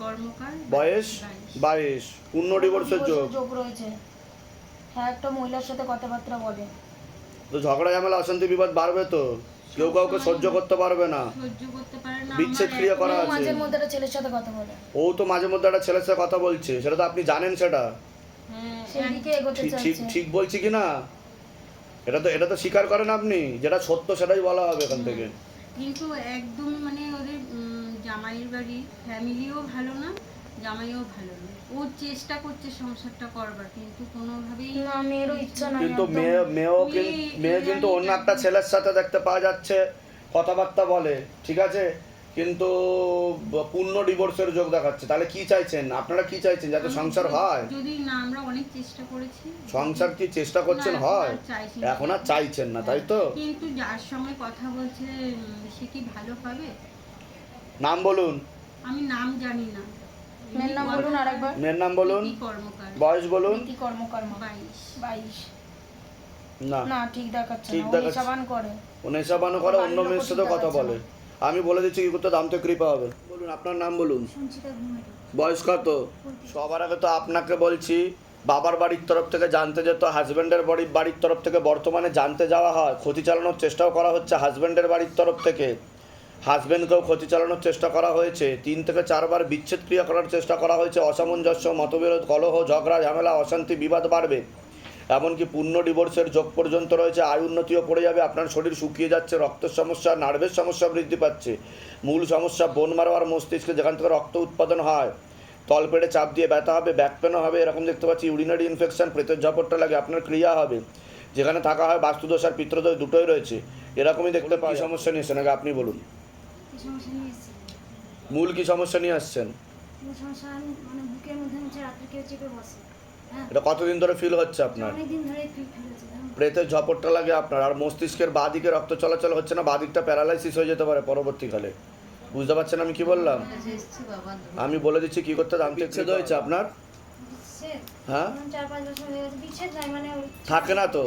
কর্মকার? বয়স? বাইশ। পূর্ণ ডিভোর্সের যোগ? যোগ রয়েছে। হ্যাঁ একটা মহিলার সাথে কথাবার্তা বলে। তো ঝগড়া ঝামেলা অশান্তি বিবাদ বাড়বে তো? কেউ কাউকে সহ্য করতে পারবে না। সহ্য করতে পারে না বিচ্ছেদ ক্রিয়া করা আছে। মাঝে মধ্যে একটা ছেলের সাথে কথা বলে। ও তো মাঝে মধ্যে একটা ছেলের সাথে কথা বলছে। সেটা তো আপনি জানেন সেটা। হ্যাঁ, সেদিকে এগোতে ঠিক ঠিক বলছি কি না? এটা তো এটা তো স্বীকার করেন আপনি। যেটা সত্য সেটাই বলা হবে এখান থেকে। কিন্তু একদম মানে জামাইয়ের বাড়ি। ফ্যামিলিও ভালো না জামাইও ভালো না। ও চেষ্টা করছে সংসারটা করবার কিন্তু কোনোভাবেই না মেয়েরও ইচ্ছা নাই কিন্তু মেয়ে মেয়েও কিন্তু মেয়ে- মেয়ে কিন্তু অন্য একটা ছেলের সাথে দেখতে পাওয়া যাচ্ছে কথাবার্তা বলে ঠিক আছে? কিন্তু পূর্ণ ডিভোর্সের যোগ দেখাচ্ছে। তাহলে কি চাইছেন? আপনারা কি চাইছেন যাতে সংসার হয়? যদি না আমরা অনেক চেষ্টা করেছি। সংসার কি চেষ্টা করছেন? হয়। এখন আর চাইছেন না তাই তো? কিন্তু যার সঙ্গে কথা বলছে সে কি ভালো পাবে? নাম বলুন। আমি নাম জানি না। মেয়ের নাম বলুন আরেকবার। মেয়ের নাম বলুন। বয়স বলুন। নীতি কর্মকর্ম বাইশ। বাইশ। না। না ঠিক দেখাচ্ছে ঠিক দেখাচ্ছে। সাবান করে। উনিশা বানু করে অন্য মেয়ের সাথে কথা বলে। আমি বলে দিচ্ছি কি করতে দাম তো কৃপা হবে। বলুন আপনার নাম বলুন। বয়স কত? সবার আগে তো আপনাকে বলছি বাবার বাড়ির তরফ থেকে জানতে যেত হাজব্যান্ডের বাড়ির বাড়ির তরফ থেকে বর্তমানে জানতে যাওয়া হয় ক্ষতি চালানোর চেষ্টাও করা হচ্ছে হাজব্যান্ডের বাড়ির তরফ থেকে। হাজব্যান্ডকেও ক্ষতি চালানোর চেষ্টা করা হয়েছে। তিন থেকে চারবার বিচ্ছেদ ক্রিয়া করার চেষ্টা করা হয়েছে। অসামঞ্জস্য মতবিরোধ কলহ ঝগড়া ঝামেলা অশান্তি বিবাদ বাড়বে। এমনকি পূর্ণ ডিভোর্সের যোগ পর্যন্ত রয়েছে। আয় উন্নতিও পড়ে যাবে। আপনার শরীর শুকিয়ে যাচ্ছে রক্তের সমস্যা নার্ভের সমস্যা বৃদ্ধি পাচ্ছে। মূল সমস্যা বোন মারো আর মস্তিষ্কে যেখান থেকে রক্ত উৎপাদন হয়। তলপেটে চাপ দিয়ে ব্যথা হবে ব্যাক পেনও হবে এরকম দেখতে পাচ্ছি। ইউরিনারি ইনফেকশন প্রেতের ঝাপটটা লাগে আপনার ক্রিয়া হবে। যেখানে থাকা হয় বাস্তুদোষ আর পিত্রদোষ দুটোই রয়েছে। এরকমই দেখতে পাই। সমস্যা নিয়ে এসছেন? আগে আপনি বলুন। মূল কি সমস্যা নিয়ে আসছেন? মানে হ্যাঁ। এটা কতদিন ধরে ফিল হচ্ছে আপনার? প্রেতের ঝপটটা লাগে আপনার আর মস্তিষ্কের বাঁ দিকে রক্ত চলাচল হচ্ছে না বাঁ দিকটা প্যারালাইসিস হয়ে যেতে পারে পরবর্তীকালে। বুঝতে পারছেন আমি কি বললাম? আমি বলে দিচ্ছি কি করতে দাম বিচ্ছেদ হয়েছে আপনার? হ্যাঁ? এখন চার পাঁচ বছর হয়ে গেছে বিচ্ছেদ নাই মানে থাকে না তো?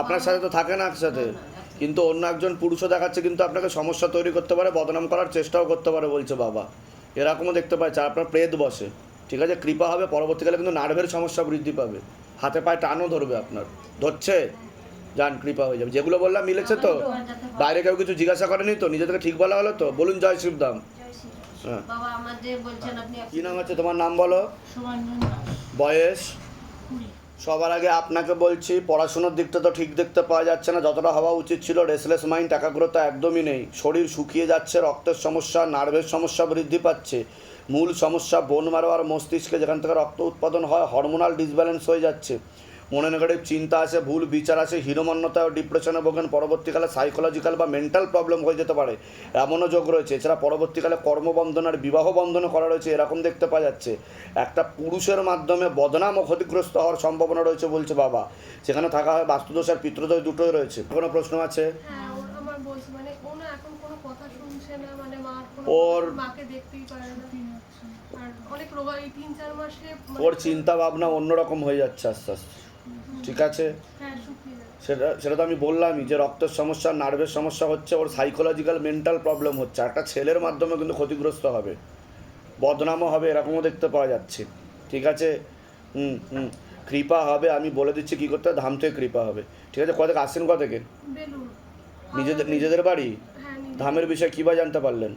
আপনার সাথে তো থাকে না একসাথে। কিন্তু অন্য একজন পুরুষও দেখাচ্ছে কিন্তু আপনাকে সমস্যা তৈরি করতে পারে বদনাম করার চেষ্টাও করতে পারে বলছে বাবা। এরকমও দেখতে পাচ্ছে আপনার প্রেত বসে। ঠিক আছে কৃপা হবে পরবর্তীকালে কিন্তু নার্ভের সমস্যা বৃদ্ধি পাবে। হাতে পায়ে টানও ধরবে আপনার। ধরছে? যান কৃপা হয়ে যাবে। যেগুলো বললাম মিলেছে তো? বাইরে কেউ কিছু জিজ্ঞাসা করেনি তো? নিজে থেকে ঠিক বলা হলো তো? বলুন জয় শিবদাম হ্যাঁ। কি নাম আছে তোমার নাম বলো? বয়স? সবার আগে আপনাকে বলছি, পড়াশুনোর দিকটা তো ঠিক দেখতে পাওয়া যাচ্ছে না। যতটা হওয়া উচিত ছিল রেসলেস মাইন্ড একাগ্রতা একদমই নেই। শরীর শুকিয়ে যাচ্ছে, রক্তের সমস্যা নার্ভের সমস্যা বৃদ্ধি পাচ্ছে। মূল সমস্যা বোন মারো আর মস্তিষ্কে যেখান থেকে রক্ত উৎপাদন হয় হরমোনাল ডিসব্যালেন্স হয়ে যাচ্ছে। মনে নেগেটিভ চিন্তা আসে ভুল বিচার আসে হীনমন্যতা ও ডিপ্রেশনে ভোগেন। পরবর্তীকালে সাইকোলজিক্যাল বা মেন্টাল প্রবলেম হয়ে যেতে পারে। এমনও যোগ রয়েছে। এছাড়া পরবর্তীকালে কর্মবন্ধন আর বিবাহ বন্ধনও করা রয়েছে। এরকম দেখতে পাওয়া যাচ্ছে। একটা পুরুষের মাধ্যমে বদনাম ও ক্ষতিগ্রস্ত হওয়ার সম্ভাবনা রয়েছে বলছে বাবা। সেখানে থাকা হয় বাস্তুদোষ আর পিতৃদোষ দুটোই রয়েছে। কোনো প্রশ্ন আছে? হ্যাঁ ওর মানে মানে ওর চিন্তা ভাবনা অন্যরকম হয়ে যাচ্ছে আস্তে আস্তে। ঠিক আছে? সেটা সেটা তো আমি বললামই যে রক্তের সমস্যা নার্ভের সমস্যা হচ্ছে ওর সাইকোলজিক্যাল মেন্টাল প্রবলেম হচ্ছে। একটা ছেলের মাধ্যমে কিন্তু ক্ষতিগ্রস্ত হবে। বদনামও হবে এরকমও দেখতে পাওয়া যাচ্ছে। ঠিক আছে? হুম হুম। কৃপা হবে আমি বলে দিচ্ছি কী করতে ধাম থেকে কৃপা হবে। ঠিক আছে? কোথা আসছেন কোথা থেকে নিজেদের নিজেদের বাড়ি? ধামের বিষয়ে কী বা জানতে পারলেন?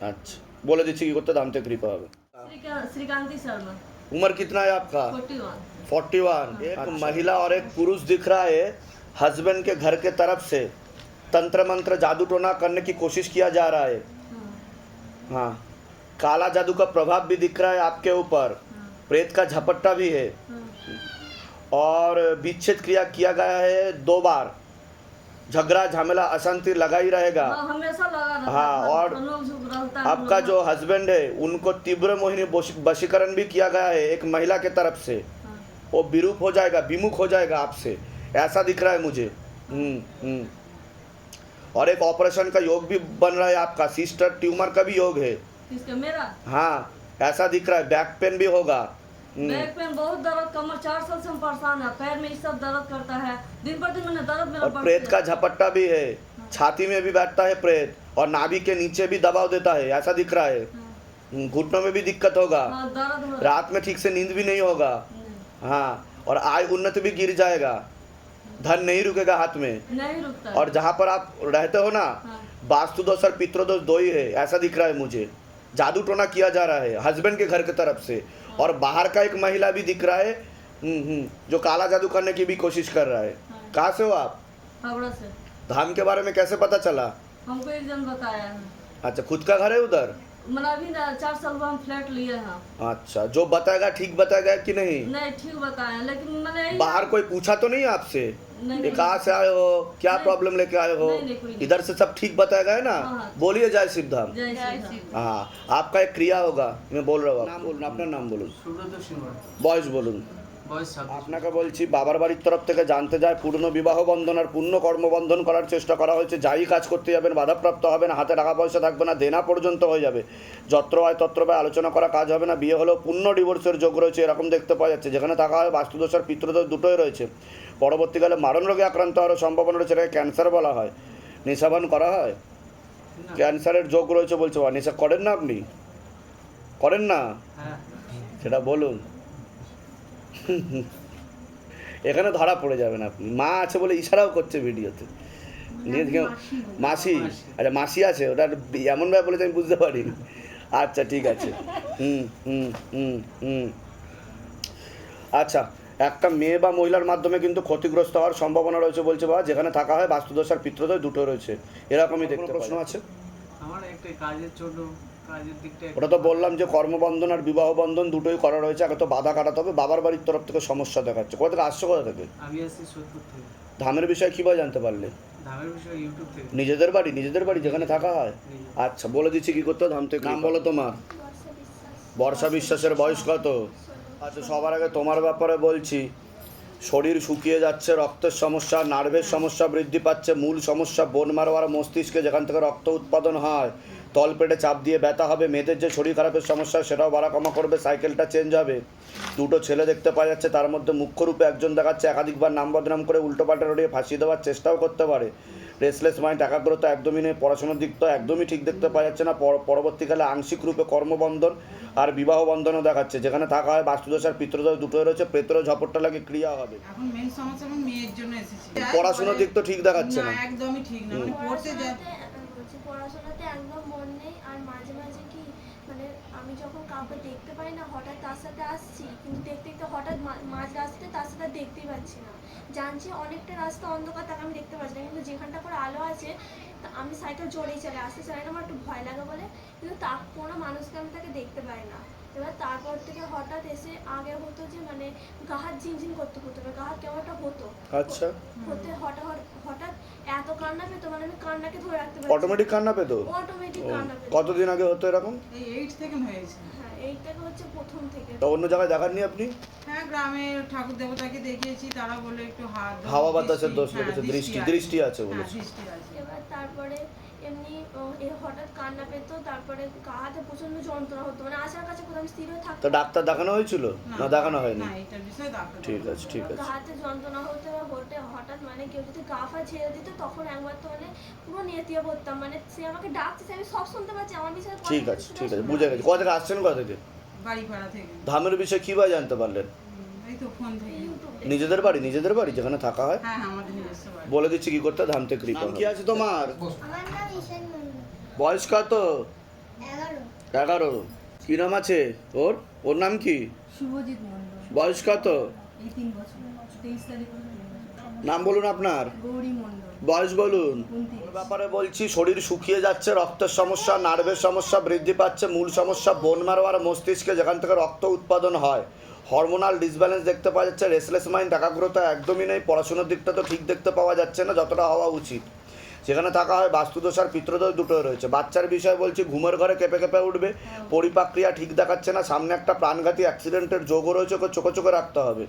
আচ্ছা। বলে দিচ্ছি কী করতে ধাম থেকে কৃপা হবে। শ্রীকান্তি শর্মা। है उम्र कितना है आपका? फोर्टी वन फोर्टी वन एक महिला और एक पुरुष दिख रहा है हस्बैंड के घर के तरफ़ से। तंत्र मंत्र जादू टोना करने की कोशिश किया जा रहा है। हाँ। काला जादू का प्रभाव भी दिख रहा है आपके ऊपर। प्रेत का झपट्टा भी है। और विच्छेद क्रिया किया गया है दो बार। झगड़ा झमेला अशांति लगा ही रहेगा। हाँ, हमेशा लगा रहता हाँ, और आपका जो हस्बैंड है उनको तीव्र मोहिनी वशीकरण भी किया गया है एक महिला के तरफ़ से। हाँ। वो विरूप हो जाएगा विमुख हो जाएगा आपसे। ऐसा दिख रहा है मुझे। हम्म हम्म। और एक ऑपरेशन का योग भी बन रहा है आपका। सिस्टर ट्यूमर का भी योग है। मेरा? हाँ ऐसा दिख रहा है। बैक पेन भी होगा। बैक पेन बहुत दर्द कमर चार साल से हम परेशान है। पैर में इस सब दर्द करता है। दिन पर दिन मैंने दर्द मेरा और प्रेत का झपट्टा भी है। हाँ। छाती में भी बैठता है प्रेत और नाभि के नीचे भी दबाव देता है। ऐसा दिख रहा है। हम्म, घुटनों में भी दिक्कत होगा। हाँ हो रात में ठीक से नींद भी नहीं होगा। हाँ और आय उन्नति भी गिर जाएगा। धन नहीं रुकेगा हाथ में। नहीं रुकता। और जहाँ पर आप रहते हो ना हाँ। वास्तु दोष और पितृदोष दो ही है। ऐसा दिख रहा है मुझे। जादू टोना किया जा रहा है। हस्बैंड के घर की तरफ़ से। और बाहर का एक महिला भी दिख रहा है हम्म, हम्म, जो काला जादू करने की भी कोशिश कर रहा है। हाँ। कहाँ से हो आप? हावड़ा से। धाम के बारे में कैसे पता चला? हमको एक जन बताया अच्छा खुद का घर है उधर? चार साल हम फ्लैट लिए हैं। अच्छा जो बताएगा ठीक बताएगा कि नहीं? नहीं ठीक बताया लेकिन मैंने बाहर कोई पूछा तो नहीं आपसे? कहाँ से आए हो? क्या प्रॉब्लम लेके आए हो? इधर से सब ठीक बताया गया ना? हाँ, हाँ। बोलिए जय शिव धाम हाँ आपका एक क्रिया होगा मैं बोल रहा हूँ। अपना नाम बोलूँ। बॉयज़ बोलूँ। আপনাকে বলছি বাবার বাড়ির তরফ থেকে জানতে যায় পূর্ণ বিবাহ বন্ধন আর পূর্ণ কর্মবন্ধন করার চেষ্টা করা হয়েছে। যাই কাজ করতে যাবেন বাধাপ্রাপ্ত হবে না হাতে টাকা পয়সা থাকবে না দেনা পর্যন্ত হয়ে যাবে। যত্র হয় তত্র হয় আলোচনা করা কাজ হবে না বিয়ে হলেও পূর্ণ ডিভোর্সের যোগ রয়েছে এরকম দেখতে পাওয়া যাচ্ছে। যেখানে থাকা হয় বাস্তুদোষ আর পিতৃদোষ দুটোই রয়েছে। পরবর্তীকালে মারণ রোগে আক্রান্ত হওয়ার সম্ভাবনা রয়েছে এটাকে ক্যান্সার বলা হয়। নেশাবান করা হয়? ক্যান্সারের যোগ রয়েছে বলছে বা নেশা করেন না আপনি? করেন না? হ্যাঁ। সেটা বলুন। এখানে ধরা পড়ে যাবেন আপনি মা আছে বলে ইশারাও করছে ভিডিওতে। মাসি আচ্ছা মাসি আছে ওটা এমনভাবে বলেছে আমি বুঝতে পারি আচ্ছা ঠিক আছে। হুম হুম হুম হুম। আচ্ছা একটা মেয়ে বা মহিলার মাধ্যমে কিন্তু ক্ষতিগ্রস্ত হওয়ার সম্ভাবনা রয়েছে বলছে বাবা। যেখানে থাকা হয় বাস্তুদোষ আর পিত্রদোষ দুটো রয়েছে। এরকমই দেখতে প্রশ্ন আছে? আমার একটা কাজের জন্য ওটা তো বললাম যে কর্মবন্ধন আর বিবাহ বন্ধন দুটোই করা রয়েছে আগে তো বাধা কাটাতে হবে বাবার বাড়ির তরফ থেকে সমস্যা দেখাচ্ছে। কোথা থেকে আসছো কোথা থেকে? আমি আসছি সোদপুর থেকে। ধামের বিষয়ে কীভাবে জানতে পারলে? ধামের বিষয়ে ইউটিউব থেকে। নিজেদের বাড়ি নিজেদের বাড়ি যেখানে থাকা হয়? আচ্ছা বলে দিচ্ছি কি করতে হবে ধাম থেকে নাম বলো তোমার। বর্ষা বিশ্বাসের বয়স কত? আচ্ছা সবার আগে তোমার ব্যাপারে বলছি। শরীর শুকিয়ে যাচ্ছে রক্তের সমস্যা নার্ভের সমস্যা বৃদ্ধি পাচ্ছে মূল সমস্যা বোন মারোয়ার মস্তিষ্কে যেখান থেকে রক্ত উৎপাদন হয় তলপেটে চাপ দিয়ে ব্যথা হবে মেয়েদের যে শরীর খারাপের সমস্যা সেটাও বাড়া কমা করবে সাইকেলটা চেঞ্জ হবে। দুটো ছেলে দেখতে পাওয়া যাচ্ছে তার মধ্যে মুখ্য রূপে একজন দেখাচ্ছে একাধিকবার নাম বদনাম করে উল্টোপাল্টা রড়িয়ে ফাঁসিয়ে দেওয়ার চেষ্টাও করতে পারে। রেসলেস মাইন্ড একাগ্রতা একদমই নেই পড়াশোনার দিক তো একদমই ঠিক দেখতে পাওয়া যাচ্ছে না। পরবর্তীকালে আংশিক রূপে কর্মবন্ধন আর বিবাহ বন্ধনও দেখাচ্ছে যেখানে থাকা হয় বাস্তুদোষ আর পিতৃদোষ দুটোই রয়েছে প্রেতর ঝপটটা লাগে ক্রিয়া হবে। পড়াশোনার দিক তো ঠিক দেখাচ্ছে না। একদমই ঠিক না মানে পড়তে পড়াশোনাতে একদম মন নেই। আর মাঝে মাঝে কি মানে আমি যখন কাউকে দেখতে পাই না, হঠাৎ তার সাথে আসছি, কিন্তু দেখতে দেখতে হঠাৎ মাঝ রাস্তাতে তার সাথে দেখতেই পাচ্ছি না। জানছি অনেকটা রাস্তা অন্ধকার, তাকে আমি দেখতে পাচ্ছি না। কিন্তু যেখানটা করে আলো আছে আমি সাইকেল জোরেই চালাই আসতে চাই না আমার একটু ভয় লাগে বলে, কিন্তু তা কোনো মানুষকে আমি তাকে দেখতে পাই না। এবার তারপর থেকে হঠাৎ এসে আগে হতো যে মানে গা হাত ঝিনঝিন করতে হতো গা হাত কেমন একটা হতো। আচ্ছা। হতে হঠাৎ হঠাৎ এত কান্না পেতো মানে আমি কান্নাকে ধরে রাখতে পারছি অটোমেটিক কান্না পেতো? অটোমেটিক কান্না পেতো। কতদিন আগে হতো এরকম? এই এইট থেকে হয়েছে হ্যাঁ এইটাকে হচ্ছে প্রথম থেকে। তো অন্য জায়গায় দেখাননি আপনি? হ্যাঁ গ্রামে ঠাকুর দেবতাকে দেখিয়েছি তারা বলে একটু হাত হাওয়া বাতাসের দোষ হ্যাঁ, লেগেছে দৃষ্টি আছে। দৃষ্টি আছে হ্যাঁ, বলেছে দৃষ্টি আছে। এবার তারপরে এমনি ও, এ হঠাৎ কান্না পেতো তারপরে গা হাতে প্রচণ্ড যন্ত্রণা হতো। মানে আসার কাছে কোথাও স্থির হয়ে তো থাকতো ডাক্তার দেখানো হয়েছিল? না দেখানো হয়নি? না এটার বিষয়ে ডাক্তার ঠিক আছে ঠিক আছে। গা হাতে যন্ত্রণা হতো এবার হতে হঠাৎ মানে কেউ যদি গা ফা ছেড়ে দিত তখন একবার তো মানে পুরো নেতিয়ে পড়তাম। মানে সে আমাকে ডাকছে আমি সব শুনতে পাচ্ছি আমার বিষয়ে ঠিক আছে ঠিক আছে বুঝে গেছি। কোথা থেকে আসছেন কোথা থেকে? থেকে। ধামের বিষয়ে কীভাবে জানতে পারলেন? এই তো ফোন থেকে। ইউটিউব। নিজেদের বাড়ি নিজেদের বাড়ি যেখানে থাকা হয়? হ্যাঁ হ্যাঁ আমাদের নিজস্ব বাড়ি। বলে দিচ্ছি কি করতে ধাম থেকে কৃপা কি আছে তোমার? আমার বয়স কত? এগারো। কি নাম আছে ওর? ওর নাম কি? শুভজিৎ মণ্ডল। বয়স কত। নাম বলুন আপনার। বয়স বলুন। ব্যাপারে বলছি শরীর শুকিয়ে যাচ্ছে রক্তের সমস্যা নার্ভের সমস্যা বৃদ্ধি পাচ্ছে মূল সমস্যা বোন মারো আর মস্তিষ্কে যেখান থেকে রক্ত উৎপাদন হয়। হরমোনাল ডিসব্যালেন্স দেখতে পাওয়া যাচ্ছে রেসলেস মাইন্ড একাগ্রতা একদমই নেই পড়াশোনার দিকটা তো ঠিক দেখতে পাওয়া যাচ্ছে না যতটা হওয়া উচিত। সেখানে থাকা হয় বাস্তুদোষ আর পিতৃদোষ দুটোই রয়েছে। বাচ্চার বিষয়ে বলছি ঘুমের ঘরে কেঁপে কেঁপে উঠবে পরিপাক্রিয়া ঠিক দেখাচ্ছে না সামনে একটা প্রাণঘাতী অ্যাক্সিডেন্টের যোগও রয়েছে ওকে চোখে চোখে রাখতে হবে।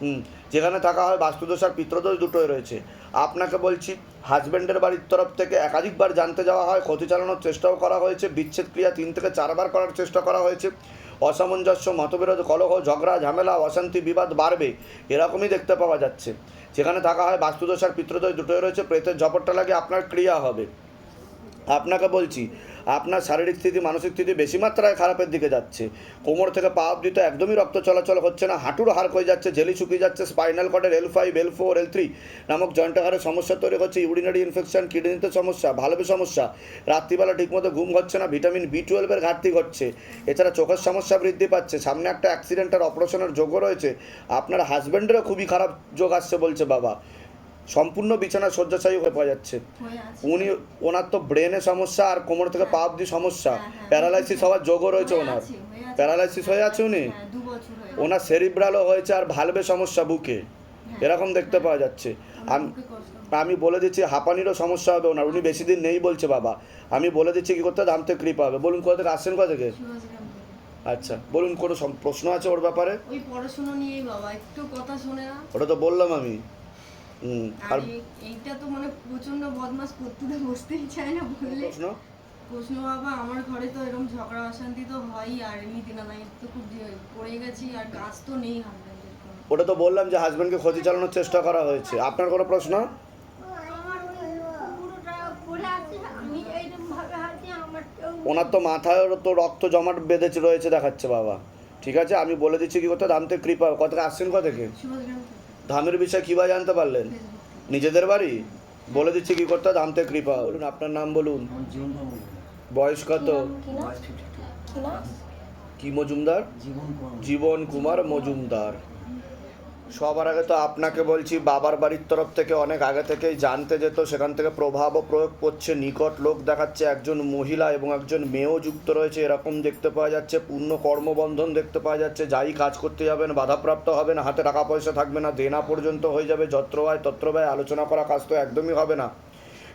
হুম যেখানে থাকা হয় বাস্তুদোষ আর পিতৃদোষ দুটোই রয়েছে। আপনাকে বলছি হাজব্যান্ডের বাড়ির তরফ থেকে একাধিকবার জানতে যাওয়া হয় ক্ষতি চালানোর চেষ্টাও করা হয়েছে বিচ্ছেদ ক্রিয়া তিন থেকে চারবার করার চেষ্টা করা হয়েছে। অসামঞ্জস্য, মতবিরোধ, কলহ, ঝগড়া, ঝামেলা, অশান্তি, বিবাদ বাড়বে, এরকমই দেখতে পাওয়া যাচ্ছে। যেখানে থাকা হয় বাস্তুদোষ আর পিতৃদোষ দুটোই রয়েছে, প্রেতের ঝপটটা লাগে আপনার ক্রিয়া হবে। আপনাকে বলছি আপনার শারীরিক স্থিতি, মানসিক স্থিতি বেশি মাত্রায় খারাপের দিকে যাচ্ছে। কোমর থেকে পা অব্দি তো একদমই রক্ত চলাচল হচ্ছে না, হাঁটুর হাড় হয়ে যাচ্ছে, জেলি শুকিয়ে যাচ্ছে spinal কর্ডের L five L four L three নামক জয়েন্ট হাড়ের সমস্যা তৈরি হচ্ছে ইউরিনারি ইনফেকশন কিডনিতে সমস্যা, ভালভে সমস্যা। রাত্রিবেলা ঠিকমতো ঘুম হচ্ছে না ভিটামিন বি টুয়েলভের ঘাটতি ঘটছে। এছাড়া চোখের সমস্যা বৃদ্ধি পাচ্ছে, সামনে একটা অ্যাক্সিডেন্ট আর অপারেশনের যোগও রয়েছে। আপনার হাজব্যান্ডেরও খুবই খারাপ যোগ আসছে বলছে বাবা। সম্পূর্ণ বিছানা শয্যাশায়ী হয়ে পাওয়া যাচ্ছে। উনি ওনার তো ব্রেনে সমস্যা আর কোমর থেকে পা অব্দি সমস্যা। হ্যাঁ, হ্যাঁ। প্যারালাইসিস হওয়ার যোগও রয়েছে ওনার। হয়ে। প্যারালাইসিস হয়ে আছে উনি? হ্যাঁ ওনার সেরিব্রালও হয়েছে আর ভালবে সমস্যা বুকে। এরকম দেখতে পাওয়া যাচ্ছে। আমি আমি বলে দিচ্ছি হাঁপানিরও সমস্যা হবে ওনার। উনি বেশি দিন নেই বলছে বাবা। আমি বলে দিচ্ছি কী করতে দাম থেকে কৃপা হবে। বলুন কোথা থেকে আসছেন কোথা থেকে? আচ্ছা বলুন কোনো প্রশ্ন আছে ওর ব্যাপারে? ওই পড়াশোনা নিয়েই বাবা একটু কথা শোনে না। ওটা তো বললাম আমি। আর আর এইটা তো মানে প্রচণ্ড বদমাস করতে তো বসতেই চায় না বললে প্রশ্ন? বাবা আমার ঘরে তো এরকম ঝগড়া অশান্তি তো হয়ই আর এমনি দিনা নাই তো খুব পড়ে গেছি আর কাজ তো নেই হাজব্যান্ডের ওটা তো বললাম যে হাজব্যান্ডকে ক্ষতি চালানোর চেষ্টা করা হয়েছে। আপনার কোনো প্রশ্ন? ওনার তো মাথায় তো রক্ত জমাট বেঁধেছে রয়েছে দেখাচ্ছে বাবা। ঠিক আছে? আমি বলে দিচ্ছি কি করতে দাম থেকে কৃপা কত আসছেন সুভাষগ্রাম থেকে। ধামের বিষয়ে কীভাবে জানতে পারলেন? নিজেদের বাড়ি? বলে দিচ্ছি কি করতে ধামতে কৃপা। বলুন আপনার নাম বলুন। বয়স কত? কি কি কি মজুমদার? জীবন কুমার মজুমদার। সবার আগে তো আপনাকে বলছি, বাবার বাড়ির তরফ থেকে অনেক আগে থেকেই জানতে যেত, সেখান থেকে প্রভাব ও প্রয়োগ করছে নিকট লোক দেখাচ্ছে, একজন মহিলা এবং একজন মেয়েও যুক্ত রয়েছে, এরকম দেখতে পাওয়া যাচ্ছে, পূর্ণ কর্মবন্ধন দেখতে পাওয়া যাচ্ছে, যাই কাজ করতে যাবেন, বাধাপ্রাপ্ত হবে না হাতে টাকা পয়সা থাকবে না, দেনা পর্যন্ত হয়ে যাবে, যত্র ব্যয় তত্র আলোচনা করা কাজ তো একদমই হবে না।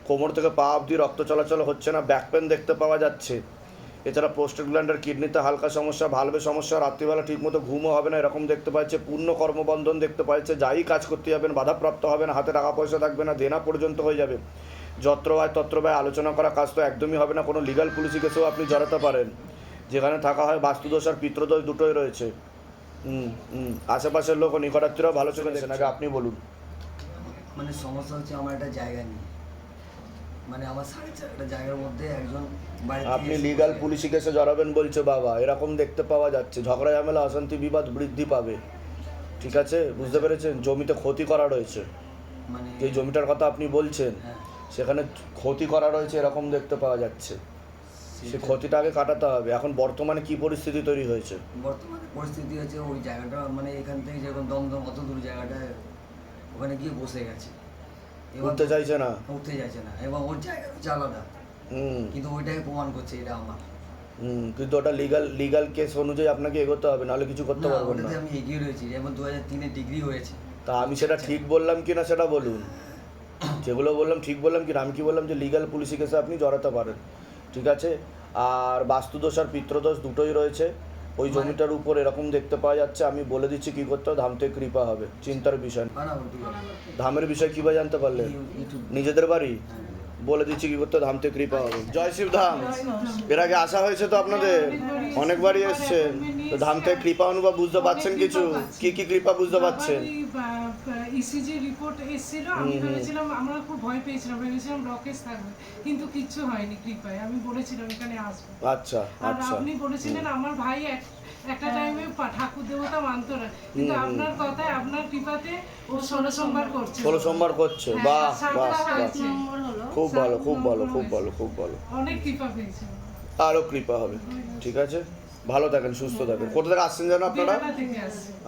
কোমর থেকে পা অবধি রক্ত চলাচল হচ্ছে না, ব্যাক পেন দেখতে পাওয়া যাচ্ছে। এছাড়া প্রোস্টেট গ্ল্যান্ডের কিডনিতে হালকা সমস্যা, ভালবে সমস্যা, রাত্রিবেলা ঠিকমতো ঘুমও হবে না, এরকম দেখতে পাচ্ছে, পূর্ণ কর্মবন্ধন দেখতে পাচ্ছে, যাই কাজ করতে যাবেন, বাধাপ্রাপ্ত হবেন, হাতে টাকা পয়সা থাকবে না, দেনা পর্যন্ত হয়ে যাবে। যত্র ব্যয়, তত্র আলোচনা করা কাজ তো একদমই হবে না, কোনো লিগাল পুলিশি কেসেও আপনি জড়াতে পারেন। যেখানে থাকা হয় বাস্তুদোষ আর পিতৃদোষ দুটোই রয়েছে। আশেপাশের লোক নিকটাত্মীয়রাও ভালো চোখে দেখেন, আগে আপনি বলুন। মানে সমস্যা হচ্ছে আমার একটা জায়গা নেই। মানে আমার সাড়ে চার একটা জায়গার মধ্যে একজন আপনি লিগাল পুলিশি কেসে জড়াবেন বলছে বাবা। এরকম দেখতে পাওয়া যাচ্ছে। ঝগড়া ঝামেলা অশান্তি বিবাদ বৃদ্ধি পাবে। ঠিক আছে? বুঝতে পেরেছেন? জমিতে ক্ষতি করা রয়েছে। মানে যে জমিটার কথা আপনি বলছেন হ্যাঁ, সেখানে ক্ষতি করা রয়েছে এরকম দেখতে পাওয়া যাচ্ছে। সে ক্ষতিটা আগে কাটাতে হবে। এখন বর্তমানে কি পরিস্থিতি তৈরি হয়েছে? বর্তমানে পরিস্থিতি হচ্ছে ওই জায়গাটা মানে এখান থেকে যেরকম দমদম অত দূর জায়গাটায় ওখানে গিয়ে বসে গেছে। উঠতে চাইছে না। উঠতে যাচ্ছে না এবং ওর জায়গা হচ্ছে আলাদা। হুম। কিন্তু ওইটাকে প্রমাণ করছে এটা আমার। হুম কিন্তু ওটা লিগাল লিগাল কেস অনুযায়ী আপনাকে এগোতে হবে নাহলে কিছু করতে না পারবেন না। আমি এগিয়ে রয়েছি যেমন দু হাজার তিনে ডিগ্রি হয়েছে। তা আমি সেটা ঠিক বললাম কি না সেটা বলুন। যেগুলো বললাম ঠিক বললাম কি না আমি কি বললাম যে লিগাল পুলিশি কেসে আপনি জড়াতে পারেন ঠিক আছে? আর বাস্তুদোষ আর পিত্রদোষ দুটোই রয়েছে। ওই জমিটার উপর এরকম দেখতে পাওয়া যাচ্ছে আমি বলে দিচ্ছি কি করতে হবে, ধাম থেকে কৃপা হবে চিন্তার বিষয়। ধামের বিষয় কীভাবে জানতে পারলে? নিজেদের বাড়ি? বলে দিচ্ছি কি করতে ধাম থেকে কৃপা হবে। জয় শিব ধাম। এর আগে আসা হয়েছে তো আপনাদের? অনেকবারই এসছেন তো ধাম থেকে কৃপা অনুভব বুঝতে পারছেন কিছু? কি কি কৃপা বুঝতে পারছেন ইসিজি রিপোর্ট এসেছিল। আমি। ভেবেছিলাম আমরা খুব ভয় পেয়েছিলাম। ভেবেছিলাম ব্লকেজ থাকবে। কিন্তু কিচ্ছু হয়নি কৃপায়। আমি বলেছিলাম এখানে আসব। আচ্ছা আর আচ্ছা। আপনি বলেছিলেন আমার ভাই এক- একটা টাইমে ঠাকুর দেবতা মানতো না। কিন্তু। আপনার কথায় আপনার কৃপাতে ও ষোলো সোমবার করছে। ষোলো সোমবার করছে। হ্যাঁ, বাহ বাহ বাহ। নম্বর হলো। খুব ভালো খুব ভালো খুব ভালো খুব ভালো। অনেক কৃপা পেয়েছে আরও কৃপা হবে। ঠিক আছে? ভালো থাকেন সুস্থ থাকেন। কোথা থেকে আসছেন যেন আপনারা?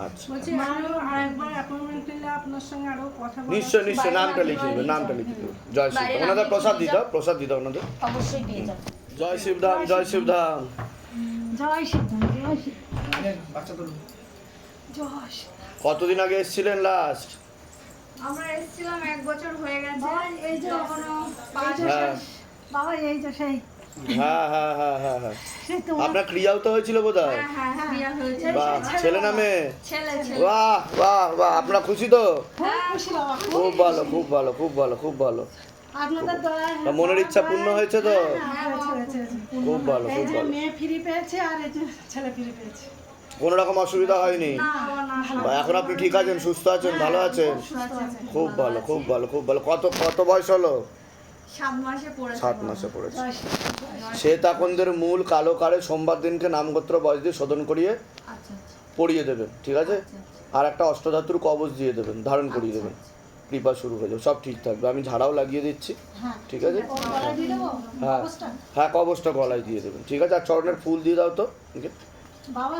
আচ্ছা। বলছি আরও আরেকবার অ্যাপয়েন্টমেন্ট নিলে আপনার সঙ্গে আরও কথা বলা নিশ্চয় নিশ্চয় নামটা লিখে দেবে নামটা লিখে দেবে জয় শিব ওনাদের প্রসাদ দিতে প্রসাদ দিতে ওনাদের। অবশ্যই দিয়ে যান জয় শিবধাম জয় শিবধাম। জয় সিদ্ধান্ত জয় তো কতদিন আগে এসেছিলেন লাস্ট আমরা এসেছিলাম এক বছর হয়ে গেছে এই যে হ্যাঁ বাবা এই যে সেই হ্যাঁ হ্যাঁ হ্যাঁ হ্যাঁ হ্যাঁ আপনার ক্রিয়াও তো হয়েছিল বোধ হয় হ্যাঁ হ্যাঁ ছেলে না মেয়ে ছেলে ছেলে বাহ বাহ বাহ আপনারা খুশি তো খুব ভালো খুব ভালো খুব ভালো খুব ভালো মনের ইচ্ছা পূর্ণ হয়েছে তো। খুব ভালো খুব ভালো মেয়ে ফ্রি পেয়েছে আর ছেলে ফ্রি পেয়েছে কোনো রকম অসুবিধা হয়নি। এখন আপনি ঠিক আছেন সুস্থ আছেন ভালো আছেন? খুব ভালো খুব ভালো খুব ভালো। কত কত বয়স হলো? সাত মাসে পড়েছে সে তাকনদের মূল কালো কারে সোমবার দিনকে নামগোত্র বয়স দিয়ে শোধন করিয়ে আচ্ছা আচ্ছা। পড়িয়ে দেবেন ঠিক আছে? আর একটা অষ্টধাতুর কবচ দিয়ে দেবেন ধারণ করিয়ে দেবেন। কৃপা শুরু হয়ে যাবে সব ঠিক থাকবে। আমি ঝাড়াও লাগিয়ে দিচ্ছি ঠিক আছে? হ্যাঁ। হ্যাঁ কবচটা গলায় দিয়ে দেবেন ঠিক আছে? আর চরণের ফুল দিয়ে দাও তো? বাবা